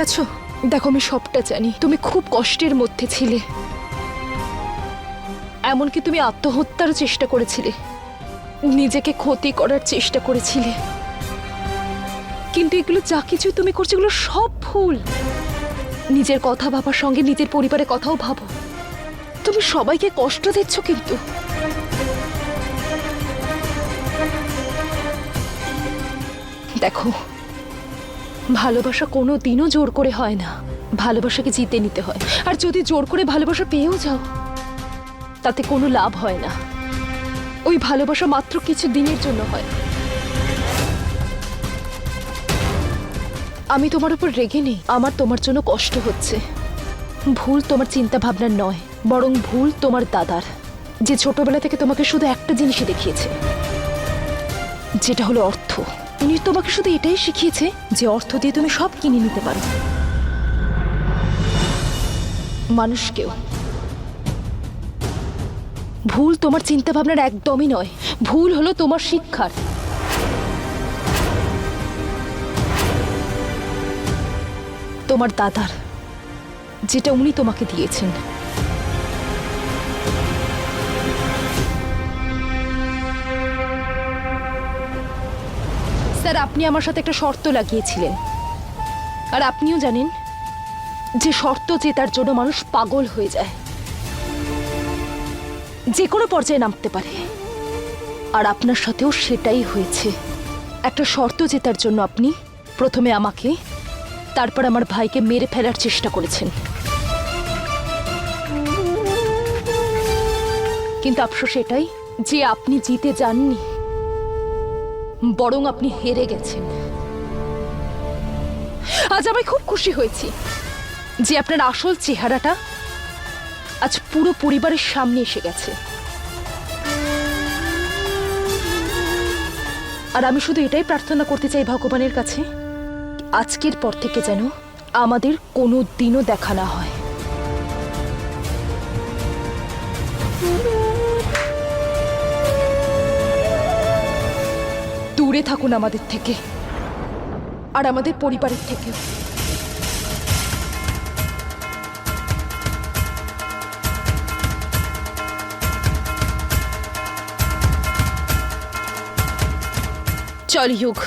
আছো? দেখো, আমি সবটা জানি। তুমি খুব কষ্টের মধ্যে ছিলে। এমনকি তুমি আত্মহত্যারও চেষ্টা করেছিলে। নিজেকে ক্ষতি করার চেষ্টা করেছিলে। কিন্তু এগুলো যা কিছু তুমি করছ, এগুলো সব ভুল। নিজের কথা ভাবার সঙ্গে নিজের পরিবারের কথাও ভাবো। তুমি সবাইকে কষ্ট দিচ্ছ কিন্তু। দেখো ভালোবাসা কোনো দিনও জোর করে হয় না। ভালোবাসাকে জিতে নিতে হয়। আর যদি জোর করে ভালোবাসা পেয়েও যাও, তাতে কোনো লাভ হয় না। ওই ভালোবাসা মাত্র কিছু দিনের জন্য হয়। আমি তোমার উপর রেগে নেই। আমার তোমার জন্য কষ্ট হচ্ছে। ভুল তোমার চিন্তা ভাবনার নয়, বরং ভুল তোমার দাদার। যে ছোটবেলা থেকে তোমাকে শুধু একটা জিনিসই দেখিয়েছে, যেটা হলো অর্থ। উনি তোমাকে শুধু এটাই শিখিয়েছে যে অর্থ দিয়ে তুমি সব কিনে নিতে পারো। মানুষকেও ভুল তোমার চিন্তা ভাবনার একদমই নয়। ভুল হলো তোমার শিক্ষার। তোমার দাদার, যেটা উনি তোমাকে দিয়েছেন। স্যার, আপনি আমার সাথে একটা শর্ত লাগিয়েছিলেন। আর আপনিও জানেন, যে শর্ত জেতার জন্য মানুষ পাগল হয়ে যায়। যে কোনো পর্যায়ে নামতে পারে। আর আপনার সাথেও সেটাই হয়েছে। একটা শর্ত জেতার জন্য আপনি প্রথমে আমাকে, তারপর আমার ভাইকে মেরে ফেলার চেষ্টা করেছেন। কিন্তু আফসোস এটাই যে আপনি জিতে যাননি। বরং আপনি হেরে গেছেন। আজ আমি খুব খুশি হয়েছি যে আপনার আসল চেহারাটা আজ পুরো পরিবারের সামনে এসে গেছে। আর আমি শুধু এটাই প্রার্থনা করতে চাই ভগবানের কাছে, আজকের পর থেকে যেন আমাদের কোনো দিনও দেখা না হয়। দূরে থাকুন আমাদের থেকে। আর আমাদের পরিবারের থেকে। চল युग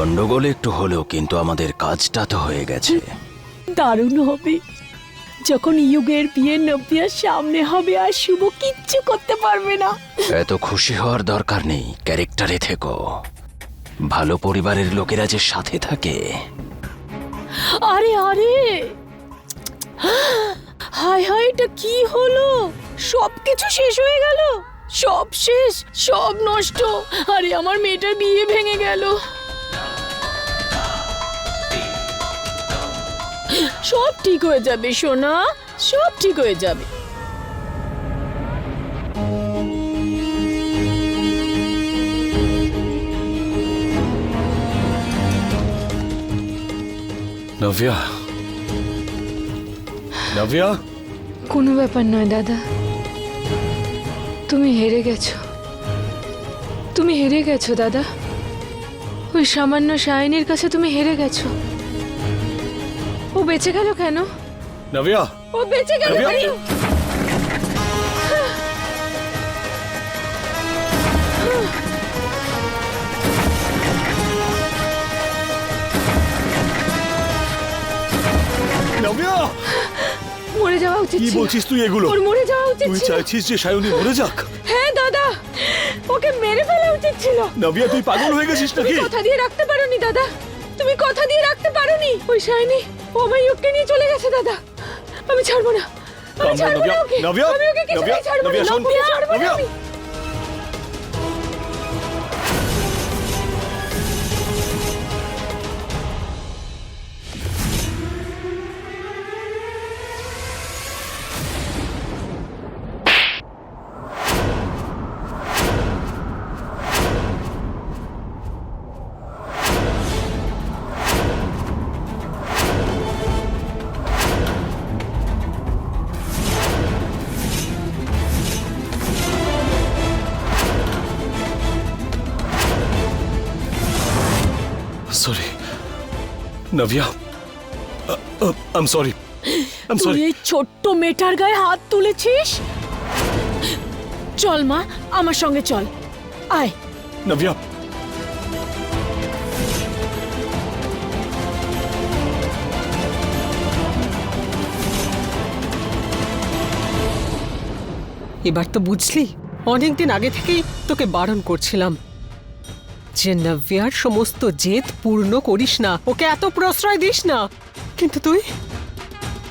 গন্ডগোল একটু হলেও কিন্তু আমাদের কাজটা তো হয়ে গেছে। দারুণ হবে। যখন ইয়ুগের বিয়ে নব্বিয়ার সামনে হবে আর শুভ কিচ্ছু করতে পারবে না। এত খুশি হওয়ার দরকার নেই ক্যারেক্টারে থেকো। ভালো পরিবারের লোকেরা যে সাথে থাকে। আরে আরে! হায় হায় এটা কি হলো? সব কিছু শেষ হয়ে গেল? সব শেষ সব নষ্ট। আরে আমার মেয়েটার বিয়ে ভেঙে গেল। সব ঠিক হয়ে যাবে সোনা। সব ঠিক হয়ে যাবে। নভিয়া। নভিয়া? কোনো ব্যাপার নয় দাদা। তুমি হেরে গেছো। তুমি হেরে গেছো দাদা। ওই সামান্য শাইনির কাছে তুমি হেরে গেছো। বেঁচে গেল কেন? নভিয়া ও বেঁচে গেল কেন? নভিয়া মরে যাওয়া উচিত কি ছিল। বলছিস তুই এগুলো? ওর মরে যাওয়া উচিত তুই ছিল। চাইছিস যে সায়নী মরে যাক? হ্যাঁ দাদা। ওকে মেরে ফেলা উচিত ছিল। নভিয়া তুই পাগল হয়ে গেছিস তুমি নাকি? কথা দিয়ে রাখতে পারোনি দাদা। তুমি কথা দিয়ে রাখতে পারোনি ওই শাইনি ও আমার ইউককে নিয়ে চলে গেছে দাদা। আমি ছাড়বো না। আমি ছাড়বো না ওকে। আমি ওকে কিছুতেই ছাড়বো না। ওকে নভিয়া। আমি। সরি তুই সরি এই ছোট্ট মেয়েটার গায়ে হাত তুলেছিস? চল মা আমার সঙ্গে চল। আয়। নভিয়া এবার তো বুঝলি অনেকদিন আগে থেকেই তোকে বারণ করছিলাম। যে নব্যার সমস্ত জেদ পূর্ণ করিস না, ওকে এত প্রশ্রয় দিস না। কিন্তু তুই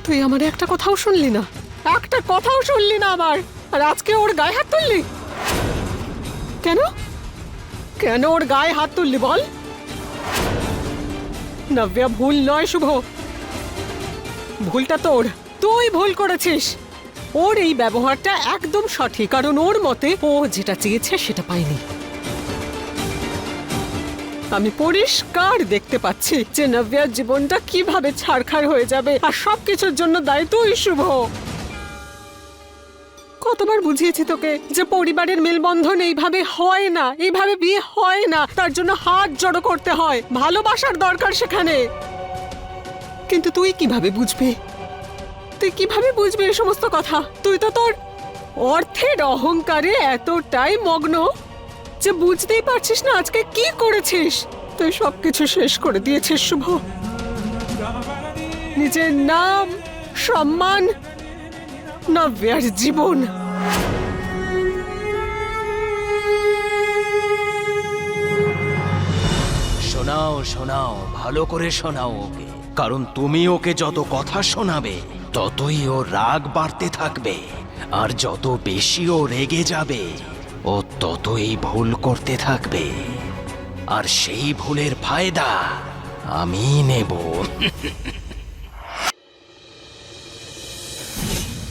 তুই আমার একটা কথাও শুনলি না। একটা কথাও শুনলি না আমার। আর আজকে ওর গায়ে হাত তুললি? কেন? কেন ওর গায়ে হাত তুললি বল? নব্যা ভুল নয় শুভ। ভুলটা তোর। তুই ভুল করেছিস। ওর এই ব্যবহারটা একদম সঠিক, কারণ ওর মতে ও যেটা চেয়েছে সেটা পায়নি। আমি পরিষ্কার দেখতে পাচ্ছি যে নব্যার জীবনটা কীভাবে ছাড়খাড় হয়ে যাবে আর সবকিছুর জন্য দায়ী তুই শুভ। কতবার বুঝিয়েছি তোকে যে পরিবারের মেলবন্ধন এইভাবে হয় না, এইভাবে বিয়ে হয় না, তার জন্য হাত জড়ো করতে হয়, ভালোবাসার দরকার সেখানে। কিন্তু তুই কীভাবে বুঝবি? তুই কীভাবে বুঝবি এই সমস্ত কথা? তুই তো তোর অর্থের অহংকারে এতটাই মগ্ন। যে বুঝতেই পারছিস না আজকে কি করেছিস। তুই সবকিছু শেষ করে দিয়েছিস, শুভ। নিজের নাম, সম্মান, নব্যার জীবন। শোনাও শোনাও, ভালো করে শোনাও ওকে। কারণ তুমি ওকে যত কথা শোনাবে, ততই ও রাগ বাড়তে থাকবে। আর যত বেশি ও রেগে যাবে ও ততই ভুল করতে থাকবে। আর সেই ভুলের ফায়দা আমি নেব।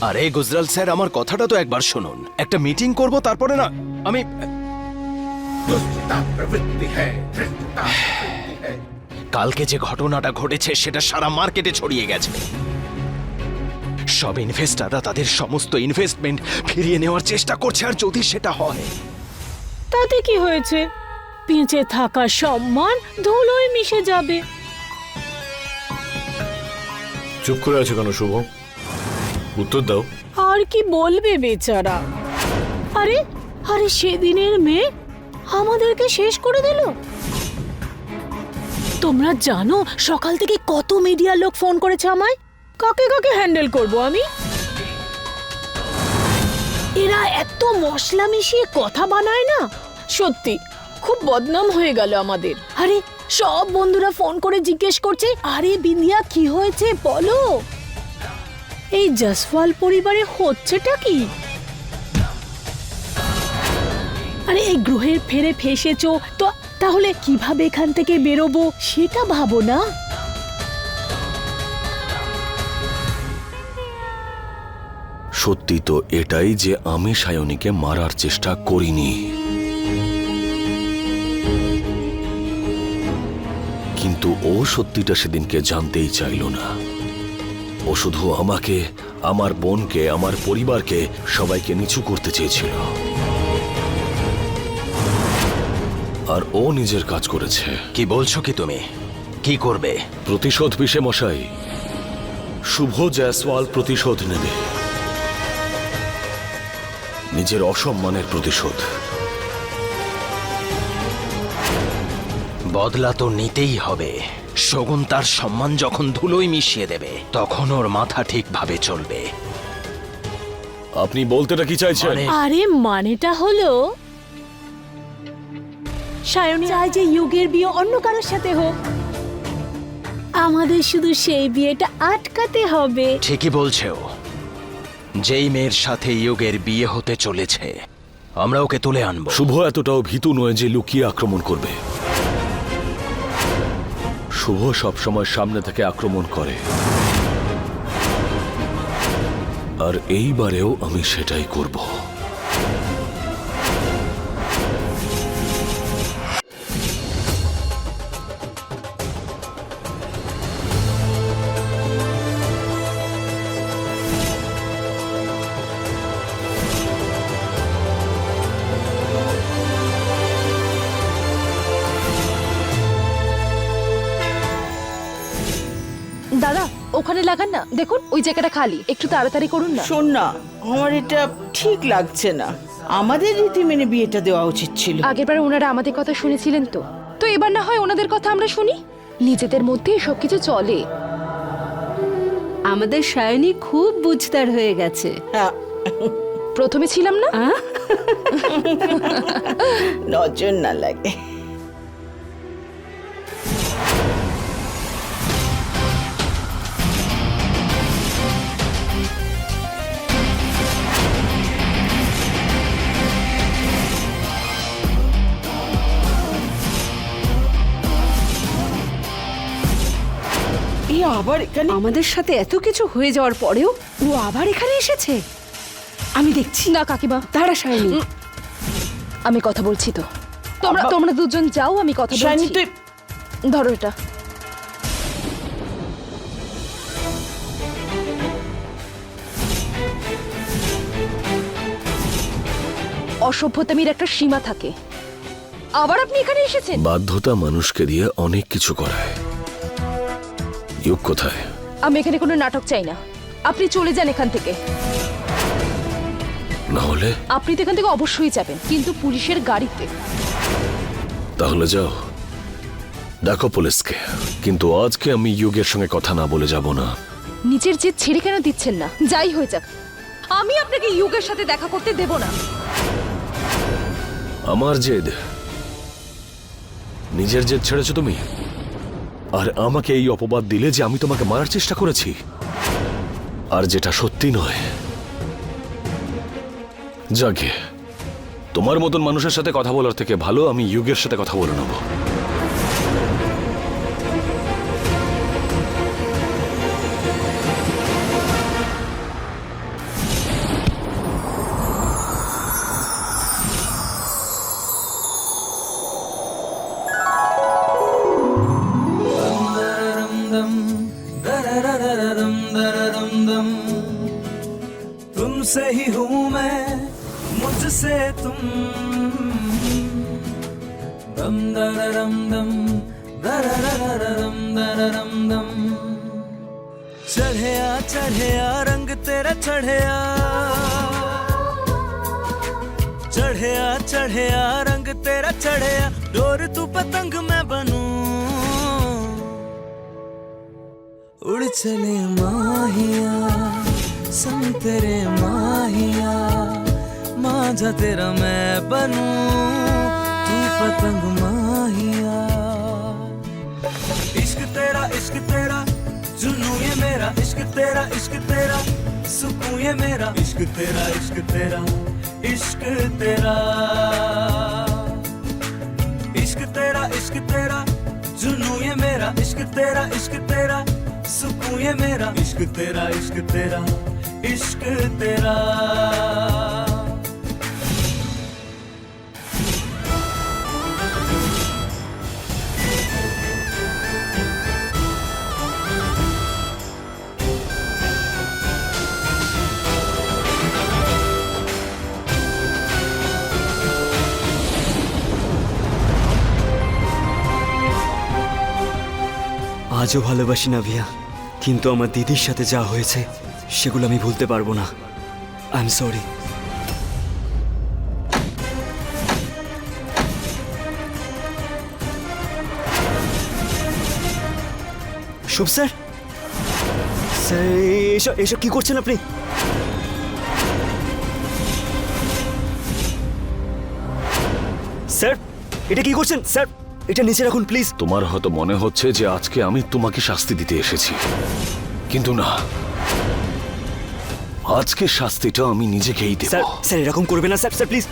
আরে গুজরাল স্যার আমার কথাটা তো একবার শুনুন। একটা মিটিং করব তারপরে না আমি কালকে যে ঘটনাটা ঘটেছে সেটা সারা মার্কেটে ছড়িয়ে গেছে। সব ইনভেস্টাররা তাদের সমস্ত ইনভেস্টমেন্ট ফিরিয়ে নেওয়ার চেষ্টা করছে আর যদি সেটা হয়? তাতে কি হয়েছে? পিঁচে থাকা সম্মান ধুলোয় মিশে যাবে। চুপ করে আছে কেন শুভ? উত্তর দাও। আর কি বলবে বেচারা? আরে আরে সেদিনের মেয়ে আমাদেরকে শেষ করে দিল? তোমরা জানো সকাল থেকে কত মিডিয়ার লোক ফোন করেছে আমায়? কাকে কাকে হ্যান্ডেল করব আমি? এরা এত মশলা মিশিয়ে কথা বানায় না? সত্যি, খুব বদনাম হয়ে গেল আমাদের। আরে, সব বন্ধুরা ফোন করে জিজ্ঞেস করছে, আরে বিন্দিয়া কি হয়েছে বলো? এই জসওয়াল পরিবারে হচ্ছেটা কি? আরে, এই গ্রহের ফেরে ফেসেছো, তো তাহলে কীভাবে এখান থেকে বেরোবো, সেটা ভাবো না? সত্যি তো এটাই যে আমি সায়নীকে মারার চেষ্টা করিনি। কিন্তু ও সত্যিটা সেদিনকে জানতেই চাইল না। ও শুধু আমাকে আমার বোনকে আমার পরিবারকে সবাইকে নিচু করতে চেয়েছিল। আর ও নিজের কাজ করেছে। কি বলছো কি তুমি? কি করবে? প্রতিশোধ বিষে মশাই। শুভ জয়সওয়াল প্রতিশোধ নেবে। নিজের অসম্মানের প্রতিশোধ। বদলা তো নিতেই হবে। শগুন তার সম্মান যখন ধুলোয় মিশিয়ে দেবে তখন ওর মাথা ঠিকভাবে চলবে। আপনি বলতেটা কি চাইছেন? মানে- আরে মানেটা হলো সায়নী চায় যে যুগের বিয়ে অন্য কারোর সাথে হোক। আমাদের শুধু সেই বিয়েটা আটকাতে হবে। ঠিকই বলছে ও। যেই মেয়ের সাথে ইয়োগের বিয়ে হতে চলেছে। আমরা ওকে তুলে আনব। শুভ এতটাও ভীতু নয় যে লুকিয়ে আক্রমণ করবে। শুভ সবসময় সামনে থেকে আক্রমণ করে। আর এইবারেও আমি সেটাই করব। দেখুন ওই জায়গাটা খালি। একটু তাড়াতাড়ি করুন না। শোন না আমার এটা ঠিক লাগছে না। আমাদের রীতি মেনে বিয়েটা দেওয়া উচিত ছিল। আগেরবার ওনারা আমাদের কথা শুনেছিলেন তো। তো এবার না হয় ওনাদের কথা আমরা শুনি? নিজেদের মধ্যে সব কিছু চলে। আমাদের সায়নী খুব বুঝদার হয়ে গেছে। হ্যাঁ, প্রথমে ছিলাম না? নজর না লাগে। আবার এখানে? আমাদের সাথে এত কিছু হয়ে যাওয়ার পরেও ও আবার এখানে এসেছে? আমি দেখছি। না কাকিমা। তারা সায়নী আমি কথা বলছি তো। তোমরা তোমরা দুজন যাও আমি কথা শাইনি বলছি তুই ধরো এটা। অসভ্যতামির একটা সীমা থাকে। আবার আপনি এখানে এসেছেন? বাধ্যতা মানুষকে দিয়ে অনেক কিছু করায়। ইউক কোথায়? আমি এখানে কোনো নাটক চাই না। আপনি চলে যান এখান থেকে। না হলে? আপনি তো এখান থেকে অবশ্যই যাবেন কিন্তু পুলিশের গাড়িতে। তাহলে যাও। দেখো পুলিশকে। কিন্তু আজকে আমি ইউগের সঙ্গে কথা না বলে যাব না। নিজের জেদ ছেড়ে কেন দিচ্ছেন না? যাই হয়ে যাক। আমি আপনাকে ইউগের সাথে দেখা করতে দেব না। আমার জেদ। নিজের জেদ ছেড়েছো তুমি? আর আমাকে এই অপবাদ দিলে যে আমি তোমাকে মারার চেষ্টা করেছি। আর যেটা সত্যি নয়। যাকে তোমার মতন মানুষের সাথে কথা বলার থেকে ভালো আমি ইউগের সাথে কথা বলে নেব। तुमसे ही हूँ मैं, मुझसे तुम दम दररम दम दररररम दररम दम। चढ़या चढ़या, रंग तेरा चढ़या। चढ़या चढ़या, रंग तेरा चढ़या। डोर तू पतंग मैं बनू। उड़ चले माहिया। संग तेरे माहिया माझा तेरा मैं बनू तू पतंग माहिया इश्क तेरा इश्क तेरा जुनू ये मेरा इश्क तेरा इश्क तेरा सुकून ये मेरा इश्क तेरा इश्क तेरा इश्क तेरा इश्क तेरा इश्क तेरा जुनू ये मेरा इश्क तेरा इश्क तेरा सुकून ये मेरा इश्क तेरा इश्क तेरा इश्क तेरा আজও ভালোবাসি না ভিয়া কিন্তু আমার দিদির সাথে যা হয়েছে সেগুলো আমি ভুলতে পারব না। I am sorry Shubho sir. Sir এসব এসব কি করছেন আপনি? স্যার, এটা কি করছেন? স্যার, এটা নিচে রাখুন, প্লিজ। তোমার হয়তো মনে হচ্ছে যে আজকে আমি তোমাকে শাস্তি দিতে এসেছি। কিন্তু না। আজকে শাস্তিটা আমি নিজেকেই দেব। স্যার স্যার এরকম করবে না স্যার স্যার প্লিজ।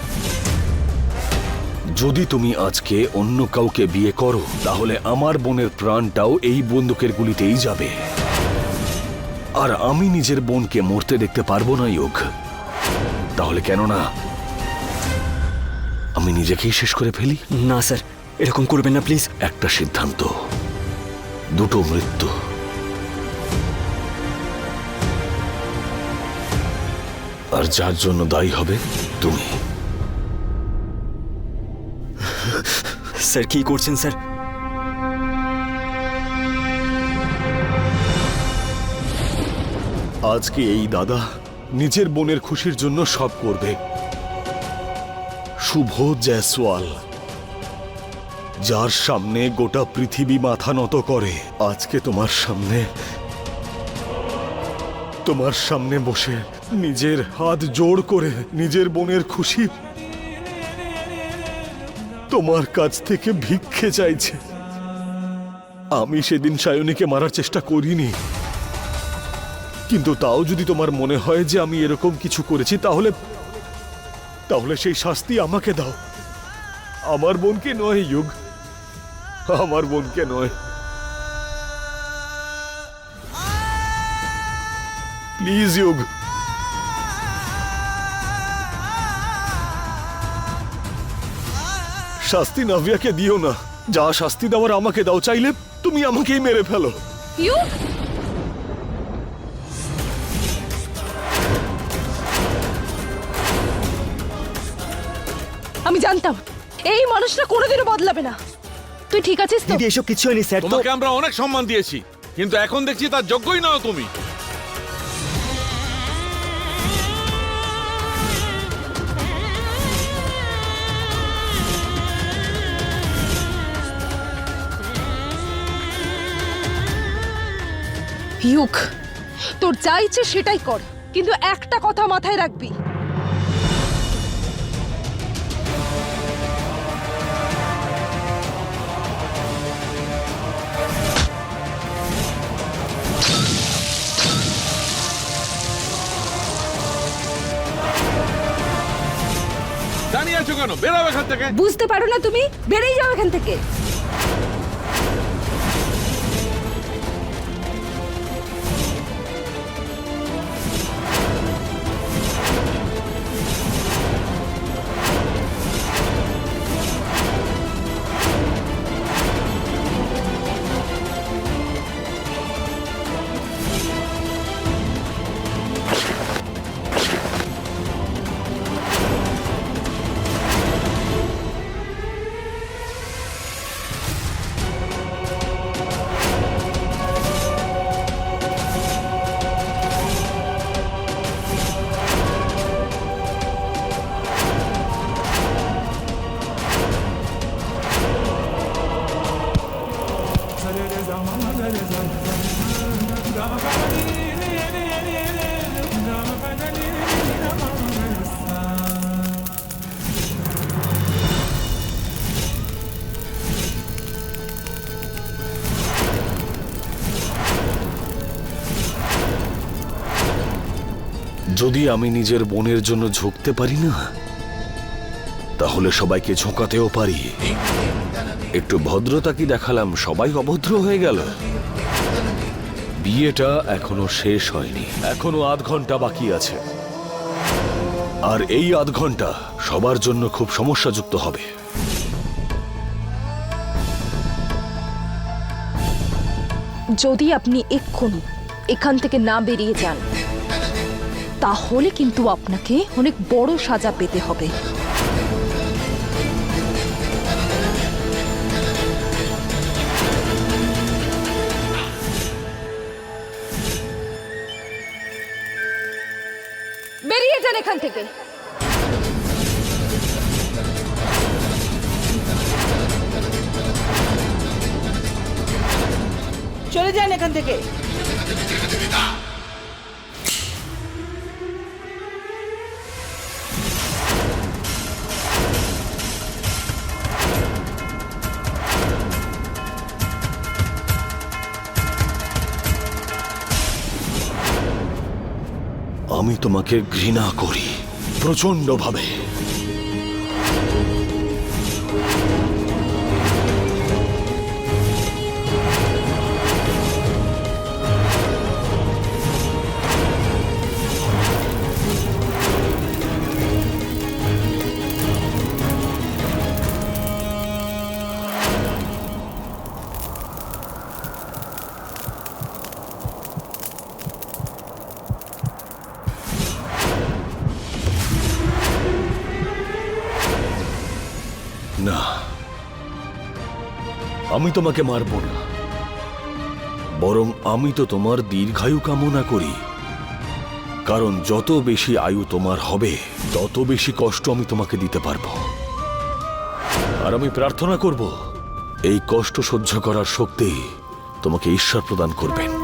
যদি তুমি আজকে অন্য কাউকে বিয়ে করো তাহলে আমার বোনের প্রাণটাও এই বন্দুকের গুলিতেই যাবে। আর আমি নিজের বোনকে মরতে দেখতে পারব না যোগ তাহলে কেন না আমি নিজেকেই শেষ করে ফেলি। না স্যার এরকম করবেন না প্লিজ। একটা সিদ্ধান্ত দুটো মৃত্যু। আর যার জন্য দায়ী হবে তুমি। স্যার কি করছেন স্যার? আজকে এই দাদা নিজের বোনের খুশির জন্য সব করবে? শুভ জয়সওয়াল যার সামনে গোটা পৃথিবী মাথা নত করে আজকে তোমার সামনে তোমার সামনে বসে নিজের হাত জোর করে নিজের বোনের খুশি। তোমার কাছ থেকে ভিক্ষে চাইছে। আমি সেদিন সায়নীকে মারার চেষ্টা করিনি। কিন্তু তাও যদি তোমার মনে হয় যে আমি এরকম কিছু করেছি, তাহলে তাহলে সেই শাস্তি আমাকে দাও। আমার বোনকে নয় যুগ আমার বোনকে নয়। প্লিজ যুগ শাস্তি নাভিয়াকে দিও না। যা শাস্তি দেওয়ার আমাকে দাও চাইলে তুমি আমাকেই মেরে ফেলো। আমি জানতাম এই মানুষটা কোনোদিনও বদলাবে না। তুই ঠিক আছিস তো? দিদি এসব কিছু হয়নি স্যার। তোমাকে আমরা অনেক সম্মান দিয়েছি কিন্তু এখন দেখছি তার যোগ্যই নাও তুমি। ইউক তোর যা ইচ্ছে সেটাই কর কিন্তু একটা কথা মাথায় রাখবি। দাঁড়িয়ে আছো কেন? বেরো এখান থেকে। বুঝতে পারো না তুমি? বেরিয়ে যাও এখান থেকে। যদি আমি নিজের বোনের জন্য ঝুঁকতে পারি না, তাহলে সবাইকে ঝোঁকাতেও পারি। একটু ভদ্রতা কি দেখালাম? সবাই অভদ্র হয়ে গেল। বিয়েটা এখনও শেষ হয়নি। এখনও আধ ঘণ্টা বাকি আছে। আর এই আধ ঘণ্টা সবার জন্য খুব সমস্যাযুক্ত হবে। যদি আপনি এক্ষুনি এখান থেকে না বেরিয়ে যান, তাহলে কিন্তু আপনাকে অনেক বড় সাজা পেতে হবে। আমি তোমাকে ঘৃণা করি প্রচন্ডভাবে না আমি তোমাকে মারব না। বরং আমি তো তোমার দীর্ঘায়ু কামনা করি। কারণ যত বেশি আয়ু তোমার হবে, তত বেশি কষ্ট আমি তোমাকে দিতে পারব। আর আমি প্রার্থনা করব, এই কষ্ট সহ্য করার শক্তি তোমাকে ঈশ্বর প্রদান করবেন।